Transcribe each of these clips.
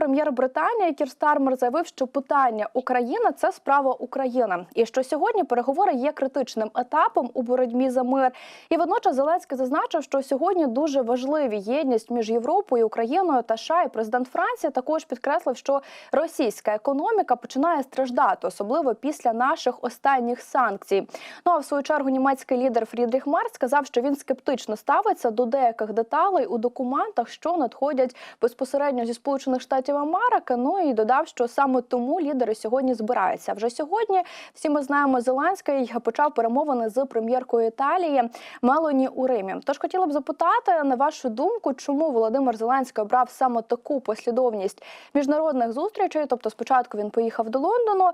Віце-прем'єр Британії Кір Стармер заявив, що питання України це справа України, і що сьогодні переговори є критичним етапом у боротьбі за мир. І водночас Зеленський зазначив, що сьогодні дуже важливі єдність між Європою, Україною та США. І президент Франції також підкреслив, що російська економіка починає страждати, особливо після наших останніх санкцій. Ну а в свою чергу німецький лідер Фрідріх Мерц сказав, що він скептично ставиться до деяких деталей у документах, що надходять безпосередньо зі сполучених штатів Америки. Ну і додав, що саме тому лідери сьогодні збираються. Вже сьогодні всі ми знаємо, Зеленський почав перемовини з прем'єркою Італії Мелоні у Римі. Тож хотіла б запитати на вашу думку, чому Володимир Зеленський обрав саме таку послідовність міжнародних зустрічей. Тобто, спочатку він поїхав до Лондону,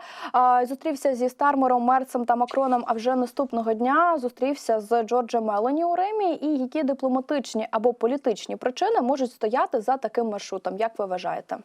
зустрівся зі Стармером, Мерцем та Макроном. А вже наступного дня зустрівся з Джорджем Мелоні у Римі. І які дипломатичні або політичні причини можуть стояти за таким маршрутом? Як ви вважаєте?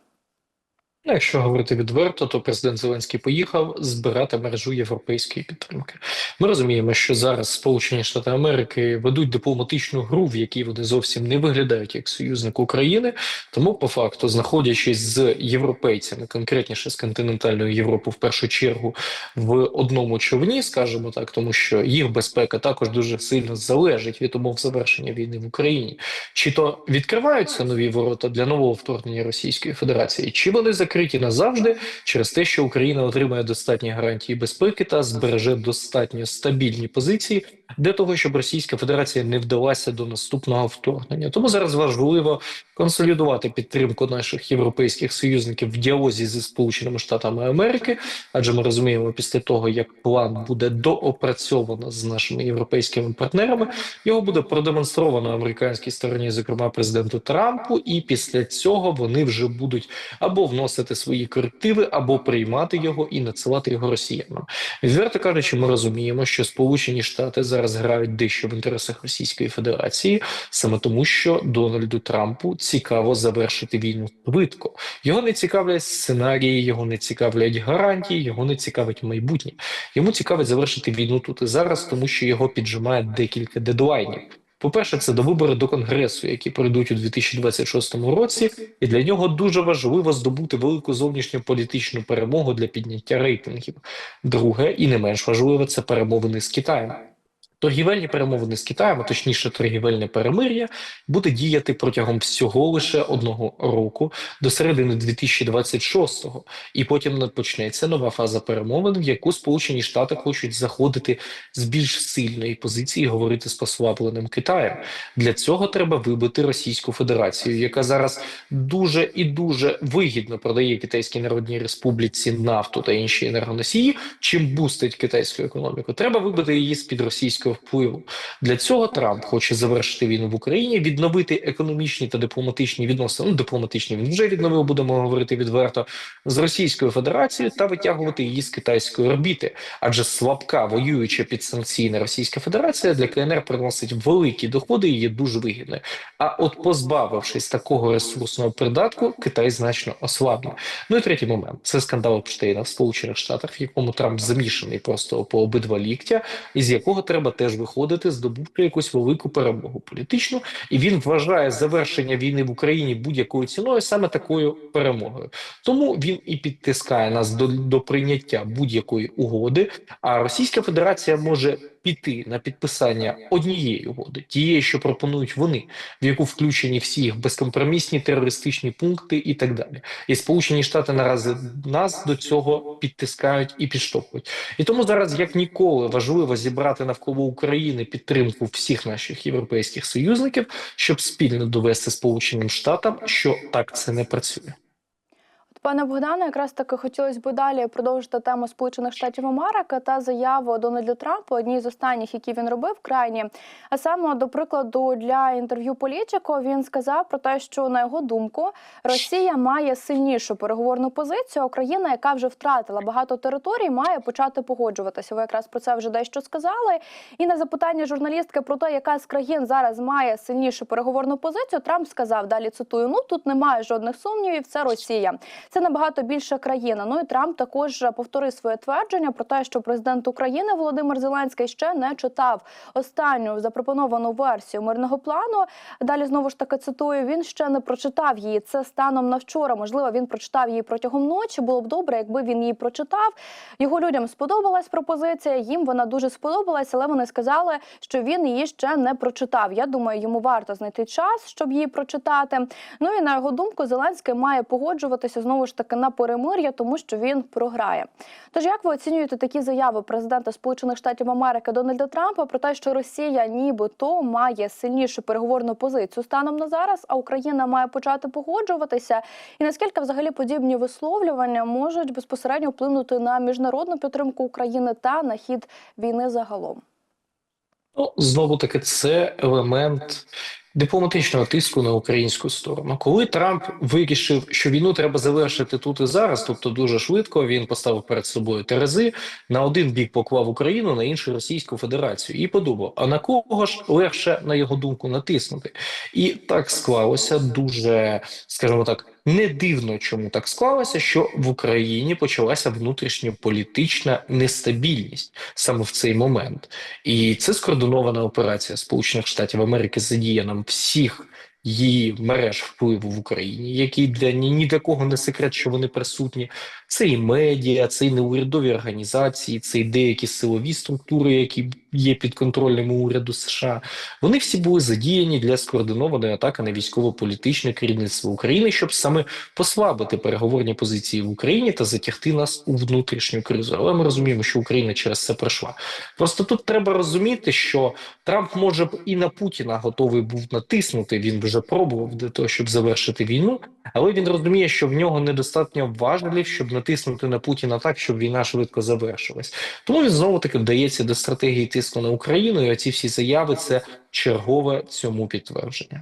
Ну, Якщо говорити відверто, то президент Зеленський поїхав збирати мережу європейської підтримки. Ми розуміємо, що зараз Сполучені Штати Америки ведуть дипломатичну гру, в якій вони зовсім не виглядають як союзник України. Тому, по факту, знаходячись з європейцями, конкретніше з континентальної Європи, в першу чергу в одному човні, скажімо так, тому що їх безпека також дуже сильно залежить від умов завершення війни в Україні. Чи то відкриваються нові ворота для нового вторгнення Російської Федерації, чи вони закриті назавжди через те, що Україна отримає достатні гарантії безпеки та збереже достатньо стабільні позиції для того, щоб Російська Федерація не вдалася до наступного вторгнення. Тому зараз важливо консолідувати підтримку наших європейських союзників в діалозі зі Сполученими Штатами Америки, адже ми розуміємо, після того як план буде доопрацьовано з нашими європейськими партнерами, його буде продемонстровано американській стороні, зокрема президенту Трампу, і після цього вони вже будуть або вносити свої корективи, або приймати його і надсилати його росіянам. Відверто кажучи, ми розуміємо, що Сполучені Штати зараз грають дещо в інтересах Російської Федерації, саме тому, що Дональду Трампу цікаво завершити війну швидко. Його не цікавлять сценарії, його не цікавлять гарантії, його не цікавить майбутнє. Йому цікавить завершити війну тут і зараз, тому що його піджимає декілька дедлайнів. По-перше, це до вибори до конгресу, які пройдуть у 2026 році, і для нього дуже важливо здобути велику зовнішню політичну перемогу для підняття рейтингів. Друге, і не менш важливе це перемовини з Китаєм. Торгівельні перемовини з Китаєм, а точніше, торгівельне перемир'я, буде діяти протягом всього лише одного року до середини 2026-го. і потім почнеться нова фаза перемовин, в яку Сполучені Штати хочуть заходити з більш сильної позиції, говорити з послабленим Китаєм. Для цього треба вибити Російську Федерацію, яка зараз дуже і дуже вигідно продає Китайській Народній Республіці нафту та інші енергоносії, чим бустить китайську економіку. Треба вибити її з під російського впливу. Для цього Трамп хоче завершити війну в Україні, відновити економічні та дипломатичні відносини. Ну, дипломатичні він вже відновив, будемо говорити відверто з Російською Федерацією та витягувати її з китайської орбіти, адже слабка воююча підсанкційна Російська Федерація для КНР приносить великі доходи і є дуже вигідною. А от позбавившись такого ресурсного придатку, Китай значно ослабне. Ну і третій момент це скандал Епштейна в Сполучених Штатах, в якому Трамп замішаний просто по обидва ліктя, із якого треба теж виходити, здобувши якусь велику перемогу політичну, і він вважає завершення війни в Україні будь-якою ціною саме такою перемогою. Тому він і підтискає нас до, до прийняття будь-якої угоди. А Російська Федерація може піти на підписання однієї угоди, тієї, що пропонують вони, в яку включені всі їх безкомпромісні терористичні пункти і так далі. І Сполучені Штати наразі нас до цього підтискають і підштовхують. І тому зараз, як ніколи, важливо зібрати навколо України підтримку всіх наших європейських союзників, щоб спільно довести Сполученим Штатам, що так це не працює. Пане Богдане, якраз таки хотілося б далі продовжити тему Сполучених Штатів Америки та заяву Дональда Трампа, одній з останніх, які він робив крайні. А саме до прикладу для інтерв'ю Політіко він сказав про те, що на його думку Росія має сильнішу переговорну позицію. Україна, яка вже втратила багато територій, має почати погоджуватися. Ви якраз про це вже дещо сказали. І на запитання журналістки про те, яка з країн зараз має сильнішу переговорну позицію, Трамп сказав далі. Цитую: ну тут немає жодних сумнівів. Це Росія. Це набагато більша країна. Ну і Трамп також повторив своє твердження про те, що президент України Володимир Зеленський ще не читав останню запропоновану версію мирного плану. Далі знову ж таки цитую: він ще не прочитав її. Це станом на вчора. Можливо, він прочитав її протягом ночі. Було б добре, якби він її прочитав. Його людям сподобалась пропозиція. Їм вона дуже сподобалась, але вони сказали, що він її ще не прочитав. Я думаю, йому варто знайти час, щоб її прочитати. Ну і на його думку, Зеленський має погоджуватися знову ж таки на перемир'я, тому що він програє. Тож як ви оцінюєте такі заяви президента Сполучених Штатів Америки Дональда Трампа про те, що Росія нібито має сильнішу переговорну позицію станом на зараз, а Україна має почати погоджуватися? І наскільки взагалі подібні висловлювання можуть безпосередньо вплинути на міжнародну підтримку України та на хід війни загалом? Ну, знову таки, це елемент дипломатичного тиску на українську сторону. Коли Трамп вирішив, що війну треба завершити тут і зараз, тобто дуже швидко, він поставив перед собою терези на один бік поклав Україну, на інший Російську Федерацію, і подумав: а на кого ж легше на його думку натиснути? І так склалося дуже, скажімо так. Не дивно, чому так склалося, що в Україні почалася внутрішньополітична нестабільність саме в цей момент. І це скоординована операція Сполучених Штатів Америки з задіянням всіх її мереж впливу в Україні, які для ні, ні для кого не секрет, що вони присутні. Це і медіа, це і неурядові організації, це і деякі силові структури, які є підконтрольними уряду США. Вони всі були задіяні для скоординованої атаки на військово-політичне керівництво України, щоб саме послабити переговорні позиції в Україні та затягти нас у внутрішню кризу. Але ми розуміємо, що Україна через це пройшла. Просто тут треба розуміти, що Трамп може б і на Путіна готовий був натиснути. Він вже пробував для того, щоб завершити війну, але він розуміє, що в нього недостатньо важелів, щоб натиснути на Путіна так, щоб війна швидко завершилась. Тому він знову таки вдається до стратегії тиску на Україну, і оці всі заяви це чергове цьому підтвердження.